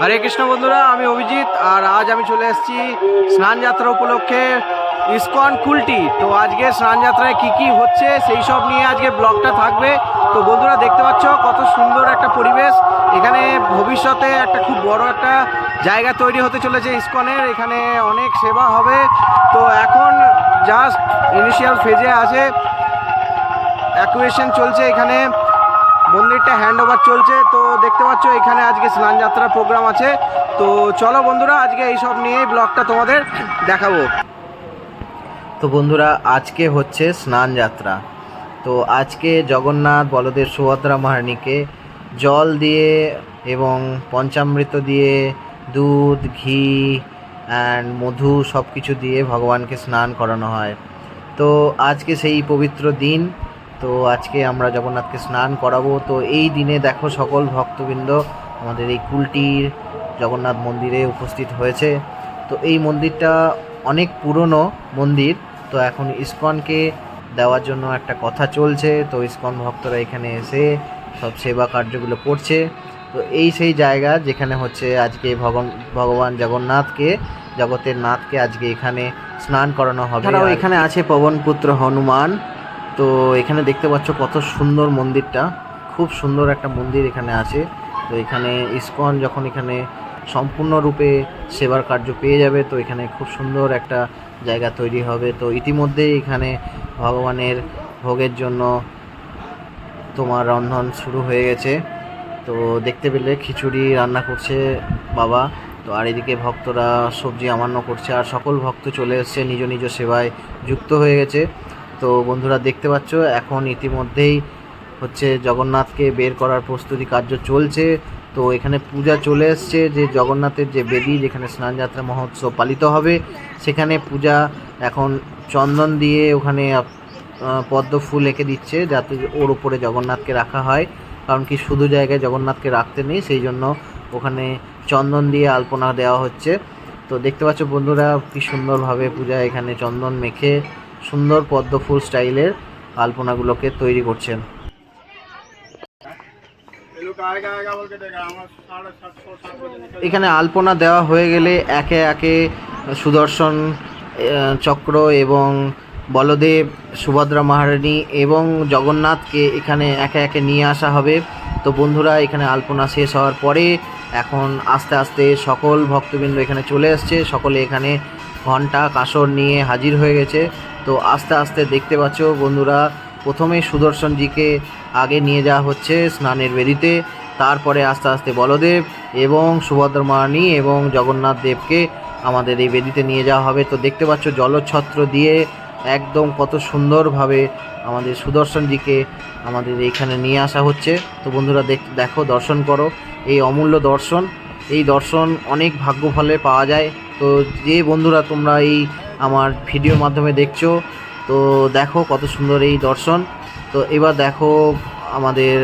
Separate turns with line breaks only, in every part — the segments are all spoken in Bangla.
হরে কৃষ্ণ বন্ধুরা আমি অভিজিৎ আর আজ আমি চলে এসেছি স্নান যাত্রা উপলক্ষে ইস্কন কুলটি তো আজকে স্নান যাত্রায় কি কি হচ্ছে সেই সব নিয়ে আজকে ব্লগটা থাকবে তো বন্ধুরা দেখতে পাচ্ছ কত সুন্দর একটা পরিবেশ এখানে ভবিষ্যতে একটা খুব বড় একটা জায়গা তৈরি হতে চলেছে ইস্কনের এখানে অনেক সেবা হবে তো এখন জাস্ট ইনিশিয়াল ফেজে আছে অ্যাকুয়েশন চলছে এখানে মন্দিরটা হ্যান্ড ওভার চলছে তো দেখতে পাচ্ছ এখানে আজকে স্নান যাত্রার প্রোগ্রাম আছে তো চলো বন্ধুরা আজকে এইসব নিয়েই ব্লগটা তোমাদের দেখাবো তো বন্ধুরা আজকে হচ্ছে স্নান যাত্রা তো আজকে জগন্নাথ বলদেব সুভদ্রা মহারানীকে জল দিয়ে এবং পঞ্চামৃত দিয়ে দুধ ঘি অ্যান্ড মধু সব কিছু দিয়ে ভগবানকে স্নান করানো হয় তো আজকে সেই পবিত্র দিন তো আজকে আমরা জগন্নাথকে স্নান করাবো তো এই দিনে দেখো সকল ভক্তবৃন্দ আমাদের এই কুলটির জগন্নাথ মন্দিরে উপস্থিত হয়েছে তো এই মন্দিরটা অনেক পুরনো মন্দির তো এখন ইস্কনকে দেওয়ার জন্য একটা কথা চলছে তো ইস্কন ভক্তরা এখানে এসে সব সেবা কার্যগুলো করছে তো এই সেই জায়গা যেখানে হচ্ছে আজকে ভগবান জগন্নাথকে জগতের নাথকে আজকে এখানে স্নান করানো হবে এখানে আছে পবনপুত্র হনুমান তো এখানে দেখতে পাচ্ছ কত সুন্দর মন্দিরটা খুব সুন্দর একটা মন্দির এখানে আছে তো এখানে ইস্কন যখন এখানে সম্পূর্ণরূপে সেবার কার্য পেয়ে যাবে তো এখানে খুব সুন্দর একটা জায়গা তৈরি হবে তো ইতিমধ্যে এখানে ভগবানের ভোগের জন্য তোমার রন্ধন শুরু হয়ে গেছে তো দেখতে পেলে খিচুড়ি রান্না করছে বাবা তো আর এদিকে ভক্তরা সবজি আমান্য করছে আর সকল ভক্ত চলে এসছে নিজ নিজ সেবায় যুক্ত হয়ে গেছে তো বন্ধুরা দেখতে পাচ্ছ এখন ইতিমধ্যেই হচ্ছে জগন্নাথকে বের করার প্রস্তুতি কার্য চলছে তো এখানে পূজা চলে এসছে যে জগন্নাথের যে বেদি যেখানে স্নানযাত্রা মহোৎসব পালিত হবে সেখানে পূজা এখন চন্দন দিয়ে ওখানে পদ্ম ফুল এঁকে দিচ্ছে যাতে ওর উপরে জগন্নাথকে রাখা হয় কারণ কি শুধু জায়গায় জগন্নাথকে রাখতে নেই সেই জন্য ওখানে চন্দন দিয়ে আলপনা দেওয়া হচ্ছে তো দেখতে পাচ্ছ বন্ধুরা কি সুন্দরভাবে পূজা এখানে চন্দন মেখে সুন্দর পদ্মফুল স্টাইলের আলপনাগুলোকে তৈরি করছেন এখানে আলপনা দেওয়া হয়ে গেলে একে একে সুদর্শন চক্র এবং বলদেব সুভদ্রা মহারানী এবং জগন্নাথকে এখানে একে একে নিয়ে আসা হবে তো বন্ধুরা এখানে আলপনা শেষ হওয়ার পরে এখন আস্তে আস্তে সকল ভক্তবৃন্দ এখানে চলে আসছে সকলে এখানে ঘন্টা কাঁসর নিয়ে হাজির হয়ে গেছে তো আস্তে আস্তে দেখতে পাচ্ছ বন্ধুরা প্রথমে সুদর্শনজিকে আগে নিয়ে যাওয়া হচ্ছে স্নানের বেদিতে তারপরে আস্তে আস্তে বলদেব এবং সুভদ্রা মারানি এবং জগন্নাথ দেবকে আমাদের এই বেদিতে নিয়ে যাওয়া হবে তো দেখতে পাচ্ছ জলছত্র দিয়ে একদম কত সুন্দরভাবে আমাদের সুদর্শনজিকে আমাদের এইখানে নিয়ে আসা হচ্ছে তো বন্ধুরা দেখো দর্শন করো এই অমূল্য দর্শন এই দর্শন অনেক ভাগ্যফলে পাওয়া যায় তো যে বন্ধুরা তোমরা এই আমার ভিডিওর মাধ্যমে দেখছো তো দেখো কত সুন্দর এই দর্শন তো এবার দেখো আমাদের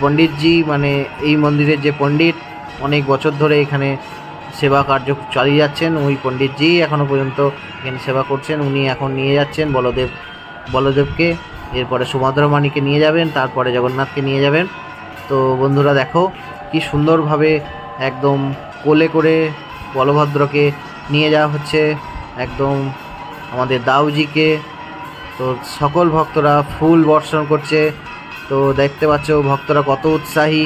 পণ্ডিতজি মানে এই মন্দিরের যে পণ্ডিত অনেক বছর ধরে এখানে সেবা কার্য চালিয়ে যাচ্ছেন ওই পণ্ডিতজি এখনও পর্যন্ত এখানে সেবা করছেন উনি এখন নিয়ে যাচ্ছেন বলদেব বলদেবকে এরপরে সুভদ্র মানিকে নিয়ে যাবেন তারপরে জগন্নাথকে নিয়ে যাবেন তো বন্ধুরা দেখো কি সুন্দরভাবে একদম কোলে করে বলভদ্রকে নিয়ে যাওয়া হচ্ছে একদম আমাদের দাউজিকে তো সকল ভক্তরা ফুল বর্ষণ করছে তো দেখতে পাচ্ছ ভক্তরা কত উৎসাহী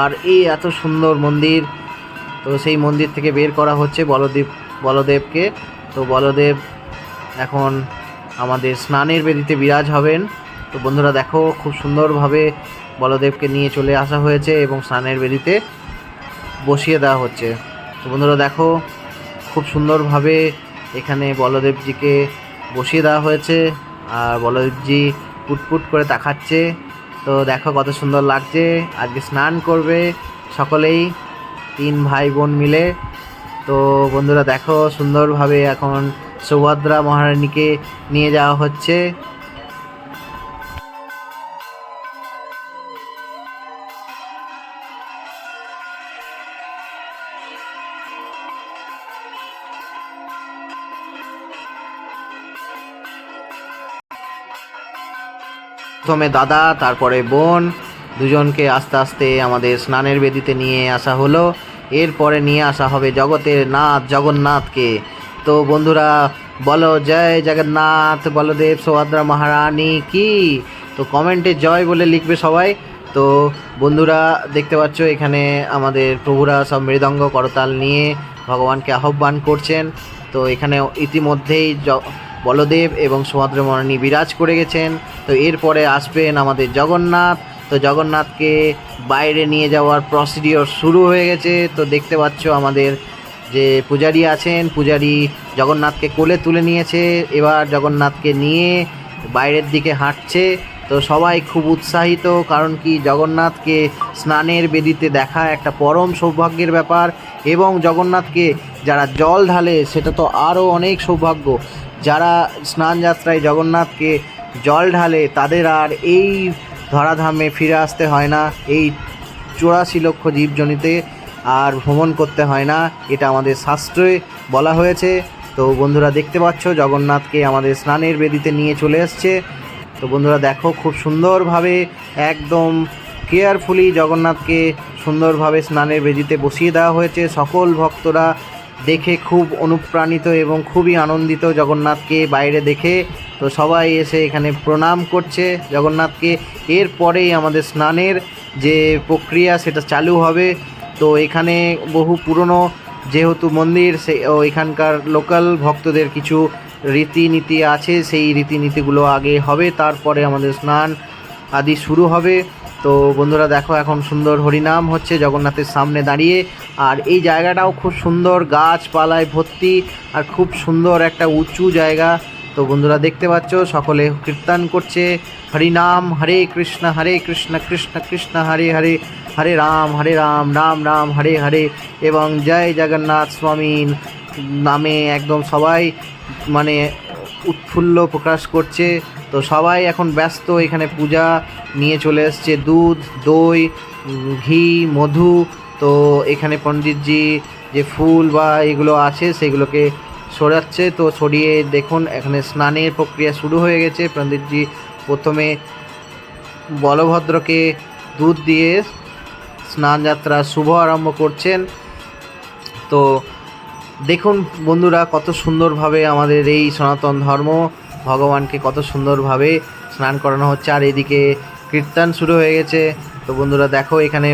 আর এই এত সুন্দর মন্দির তো সেই মন্দির থেকে বের করা হচ্ছে বলদেব বলদেবকে তো বলদেব এখন আমাদের স্নানের বেদিতে বিরাজ হবেন তো বন্ধুরা দেখো খুব সুন্দরভাবে বলদেবকে নিয়ে চলে আসা হয়েছে এবং স্নানের বেদিতে বসিয়ে দেওয়া হচ্ছে তো বন্ধুরা দেখো খুব সুন্দরভাবে এখানে বলদেবজিকে বসিয়ে দেওয়া হয়েছে আর বলদেবজি পুটপুট করে তাকাচ্ছে তো দেখো কত সুন্দর লাগছে আজকে স্নান করবে সকলেই তিন ভাই বোন মিলে তো বন্ধুরা দেখো সুন্দরভাবে এখন সুভদ্রা মহারানীকে নিয়ে যাওয়া হচ্ছে প্রথমে দাদা তারপরে বোন দুজনকে আস্তে আস্তে আমাদের স্নানের বেদিতে নিয়ে আসা হলো এরপরে নিয়ে আসা হবে জগতের নাথ জগন্নাথকে তো বন্ধুরা বলো জয় জগন্নাথ বলদেব সোহাদ্রা মহারানী কি তো কমেন্টে জয় বলে লিখবে সবাই তো বন্ধুরা দেখতে পাচ্ছ এখানে আমাদের প্রভুরা সব মৃদঙ্গ করতাল নিয়ে ভগবানকে আহ্বান করছেন তো এখানে ইতিমধ্যেই বলদেব এবং মরণী বিরাজ করে গেছেন তো এরপরে আসবেন আমাদের জগন্নাথ তো জগন্নাথকে বাইরে নিয়ে যাওয়ার প্রসিডিওর শুরু হয়ে গেছে তো দেখতে পাচ্ছ আমাদের যে পূজারি আছেন পূজারি জগন্নাথকে কোলে তুলে নিয়েছে এবার জগন্নাথকে নিয়ে বাইরের দিকে হাঁটছে তো সবাই খুব উৎসাহিত কারণ কি জগন্নাথকে স্নানের বেদিতে দেখা একটা পরম সৌভাগ্যের ব্যাপার এবং জগন্নাথকে যারা জল ঢালে সেটা তো আরও অনেক সৌভাগ্য যারা স্নান যাত্রায় জগন্নাথকে জল ঢালে তাদের আর এই ধরাধামে ফিরে আসতে হয় না এই চুরাশি লক্ষ জীবজনিতে আর ভ্রমণ করতে হয় না এটা আমাদের শাস্ত্রে বলা হয়েছে তো বন্ধুরা দেখতে পাচ্ছ জগন্নাথকে আমাদের স্নানের বেদিতে নিয়ে চলে এসছে তো বন্ধুরা দেখো খুব সুন্দরভাবে একদম কেয়ারফুলি জগন্নাথকে সুন্দরভাবে স্নানের বেজিতে বসিয়ে দেওয়া হয়েছে সকল ভক্তরা দেখে খুব অনুপ্রাণিত এবং খুবই আনন্দিত জগন্নাথকে বাইরে দেখে তো সবাই এসে এখানে প্রণাম করছে জগন্নাথকে এরপরেই আমাদের স্নানের যে প্রক্রিয়া সেটা চালু হবে তো এখানে বহু পুরনো যেহেতু মন্দির সে এখানকার লোকাল ভক্তদের কিছু রীতিনীতি আছে সেই রীতিনীতিগুলো আগে হবে তারপরে আমাদের স্নান আদি শুরু হবে তো বন্ধুরা দেখো এখন সুন্দর হরিনাম হচ্ছে জগন্নাথের সামনে দাঁড়িয়ে আর এই জায়গাটাও খুব সুন্দর গাছপালায় ভর্তি আর খুব সুন্দর একটা উঁচু জায়গা তো বন্ধুরা দেখতে পাচ্ছ সকলে কীর্তন করছে হরিনাম হরে কৃষ্ণ হরে কৃষ্ণ কৃষ্ণ কৃষ্ণ হরে হরে হরে রাম হরে রাম রাম রাম হরে হরে এবং জয় জগন্নাথ স্বামীন নামে একদম সবাই মানে উৎফুল্ল প্রকাশ করছে তো সবাই এখন ব্যস্ত এখানে পূজা নিয়ে চলে এসছে দুধ দই ঘি মধু তো এখানে পণ্ডিতজি যে ফুল বা এগুলো আছে সেগুলোকে সরাচ্ছে তো সরিয়ে দেখুন এখানে স্নানের প্রক্রিয়া শুরু হয়ে গেছে পণ্ডিতজি প্রথমে বলভদ্রকে দুধ দিয়ে স্নানযাত্রা শুভ আরম্ভ করছেন তো দেখুন বন্ধুরা কত সুন্দরভাবে আমাদের এই সনাতন ধর্ম ভগবানকে কত সুন্দরভাবে স্নান করানো হচ্ছে আর এদিকে কীর্তন শুরু হয়ে গেছে তো বন্ধুরা দেখো এখানে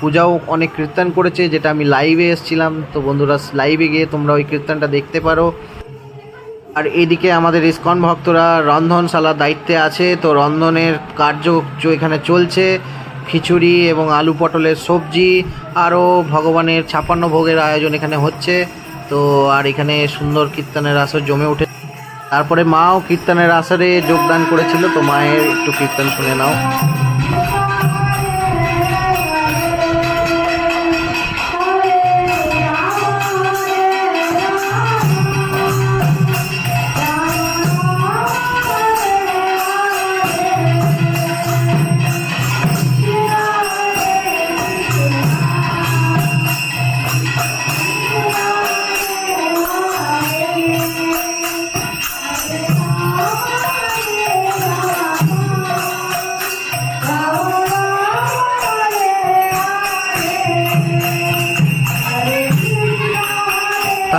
পূজাও অনেক কীর্তন করেছে যেটা আমি লাইভে এসেছিলাম তো বন্ধুরা লাইভে গিয়ে তোমরা ওই কীর্তনটা দেখতে পারো আর এদিকে আমাদের ইস্কন ভক্তরা রন্ধনশালার দায়িত্বে আছে তো রন্ধনের কার্য এখানে চলছে খিচুড়ি এবং আলু পটলের সবজি আরও ভগবানের ছাপান্ন ভোগের আয়োজন এখানে হচ্ছে তো আর এখানে সুন্দর কীর্তনের আসর জমে উঠে তারপরে মাও কীর্তনের আসরে যোগদান করেছিল তো মায়ের একটু কীর্তন শুনে নাও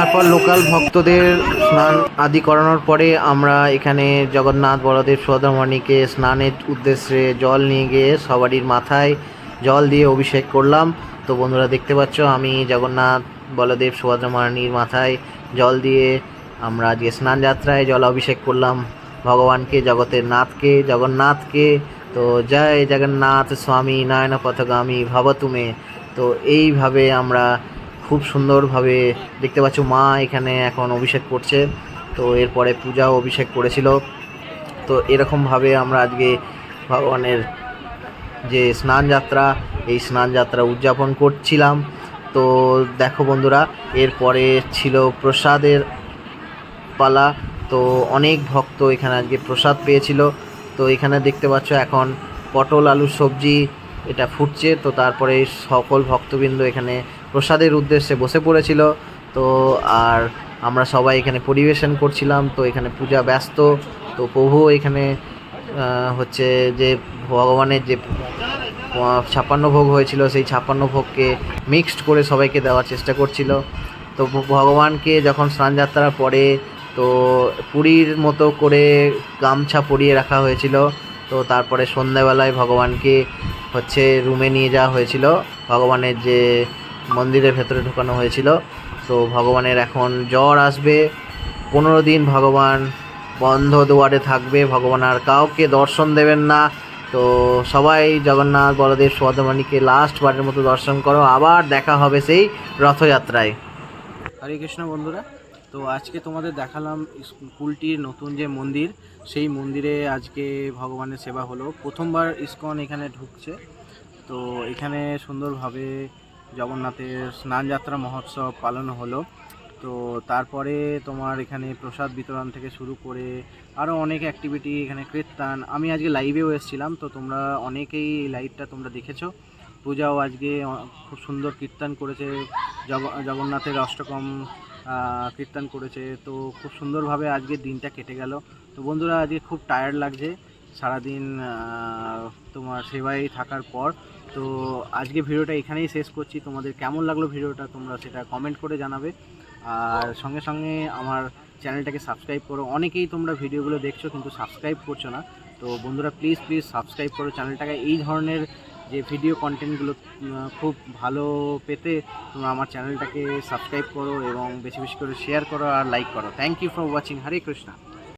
তারপর লোকাল ভক্তদের স্নান আদি করানোর পরে আমরা এখানে জগন্নাথ বলদেব সুদামণিকে স্নানের উদ্দেশ্যে জল নিয়ে গিয়ে সবারই মাথায় জল দিয়ে অভিষেক করলাম তো বন্ধুরা দেখতে পাচ্ছ আমি জগন্নাথ বলদেব সুভদ্রমণির মাথায় জল দিয়ে আমরা আজকে স্নান যাত্রায় জল অভিষেক করলাম ভগবানকে জগতের নাথকে জগন্নাথকে তো জয় জগন্নাথ স্বামী নারায়ণ পথগামী ভবতুমে তো এইভাবে আমরা খুব সুন্দরভাবে দেখতে পাচ্ছ মা এখানে এখন অভিষেক করছে তো এরপরে পূজাও অভিষেক করেছিল তো এরকমভাবে আমরা আজকে ভগবানের যে স্নান যাত্রা এই স্নান যাত্রা উদযাপন করছিলাম তো দেখো বন্ধুরা এরপরে ছিল প্রসাদের পালা তো অনেক ভক্ত এখানে আজকে প্রসাদ পেয়েছিল তো এখানে দেখতে পাচ্ছ এখন পটল আলু সবজি এটা ফুটছে তো তারপরে সকল ভক্তবৃন্দ এখানে প্রসাদের উদ্দেশ্যে বসে পড়েছিল তো আর আমরা সবাই এখানে পরিবেশন করছিলাম তো এখানে পূজা ব্যস্ত তো প্রভু এখানে হচ্ছে যে ভগবানের যে ছাপ্পান্ন ভোগ হয়েছিল সেই ছাপ্পান্ন ভোগকে মিক্সড করে সবাইকে দেওয়ার চেষ্টা করছিল তো ভগবানকে যখন স্নানযাত্রার পরে তো পুরীর মতো করে গামছা পরিয়ে রাখা হয়েছিল তো তারপরে সন্ধ্যাবেলায় ভগবানকে হচ্ছে রুমে নিয়ে যাওয়া হয়েছিল ভগবানের যে মন্দিরের ভেতরে ঢোকানো হয়েছিল তো ভগবানের এখন জ্বর আসবে পনেরো দিন ভগবান বন্ধ দুয়ারে থাকবে ভগবান আর কাউকে দর্শন দেবেন না তো সবাই জগন্নাথ বলদেব সুভদ্রমণিকে লাস্ট বারের মতো দর্শন করো আবার দেখা হবে সেই রথযাত্রায় হরে কৃষ্ণ বন্ধুরা তো আজকে তোমাদের দেখালাম স্কুলটির নতুন যে মন্দির সেই মন্দিরে আজকে ভগবানের সেবা হলো প্রথমবার ইস্কন এখানে ঢুকছে তো এখানে সুন্দরভাবে জগন্নাথের স্নানযাত্রা মহোৎসব পালন হলো তো তারপরে তোমার এখানে প্রসাদ বিতরণ থেকে শুরু করে আরও অনেক অ্যাক্টিভিটি এখানে কীর্তন আমি আজকে লাইভেও এসেছিলাম তো তোমরা অনেকেই লাইভটা তোমরা দেখেছো পূজাও আজকে খুব সুন্দর কীর্তন করেছে জগন্নাথের অষ্টকম কীর্তন করেছে তো খুব সুন্দরভাবে আজকে দিনটা কেটে গেল তো বন্ধুরা আজকে খুব টায়ার্ড লাগছে সারাদিন তোমার সেবাই থাকার পর তো আজকে ভিডিওটা এখানেই শেষ করছি তোমাদের কেমন লাগলো ভিডিওটা তোমরা সেটা কমেন্ট করে জানাবে আর সঙ্গে সঙ্গে আমার চ্যানেলটাকে সাবস্ক্রাইব করো অনেকেই তোমরা ভিডিওগুলো দেখছো কিন্তু সাবস্ক্রাইব করছো না তো বন্ধুরা প্লিজ প্লিজ সাবস্ক্রাইব করো চ্যানেলটাকে এই ধরনের যে ভিডিও কন্টেন্টগুলো খুব ভালো পেতে তোমরা আমার চ্যানেলটাকে সাবস্ক্রাইব করো এবং বেশি বেশি করে শেয়ার করো আর লাইক করো thank you for watching Hare Krishna